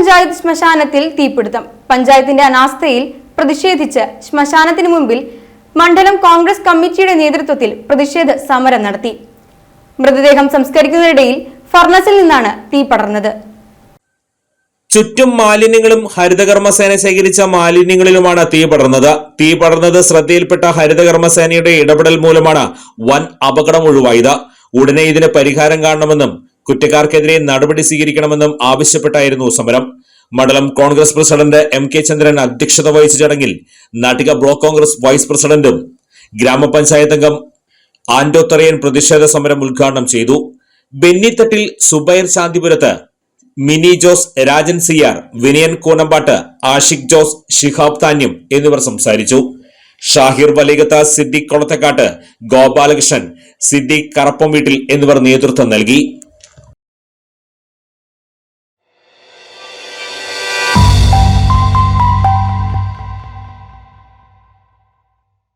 പഞ്ചായത്ത് ശ്മശാനത്തിൽ തീപിടുത്തം. പഞ്ചായത്തിന്റെ അനാസ്ഥയിൽ പ്രതിഷേധിച്ച് ശ്മശാനത്തിന് മുമ്പിൽ മണ്ഡലം കോൺഗ്രസ് കമ്മിറ്റിയുടെ നേതൃത്വത്തിൽ പ്രതിഷേധ സമരം നടത്തി. മൃതദേഹം സംസ്കരിക്കുന്നതിനിടയിൽ ഫർണസിൽ നിന്നാണ് തീ പടർന്നത്. ചുറ്റും മാലിന്യങ്ങളും ഹരിതകർമ്മസേന ശേഖരിച്ച മാലിന്യങ്ങളിലുമാണ് തീ പടർന്നത്. തീ പടർന്നത് ശ്രദ്ധയിൽപ്പെട്ട ഹരിതകർമ്മസേനയുടെ ഇടപെടൽ മൂലമാണ് വൻ അപകടം ഒഴിവായത്. ഉടനെ ഇതിന് പരിഹാരം കാണണമെന്നും കുറ്റക്കാർക്കെതിരെ നടപടി സ്വീകരിക്കണമെന്നും ആവശ്യപ്പെട്ടായിരുന്നു സമരം. മണ്ഡലം Congress president M K Chandran അധ്യക്ഷത വഹിച്ച ചടങ്ങിൽ നാട്ടിക ബ്ലോക്ക് കോൺഗ്രസ് വൈസ് പ്രസിഡന്റും ഗ്രാമപഞ്ചായത്ത് അംഗം ആന്റോ തെറയൻ പ്രതിഷേധ സമരം ഉദ്ഘാടനം ചെയ്തു. ബെന്നിത്തട്ടിൽ സുബൈർ ശാന്തിപുരത്ത് മിനി ജോസ് രാജൻ സിയാർ വിനയൻ കൂനമ്പാട്ട് ആഷിഖ് ജോസ് ഷിഹാബ് താന്യം എന്നിവർ സംസാരിച്ചു. ഷാഹിർ വലീഗത്ത സിദ്ദിഖ് കൊളത്തക്കാട്ട് ഗോപാലകൃഷ്ണൻ സിദ്ദിഖ് കറപ്പം വീട്ടിൽ എന്നിവർ നേതൃത്വം നൽകി.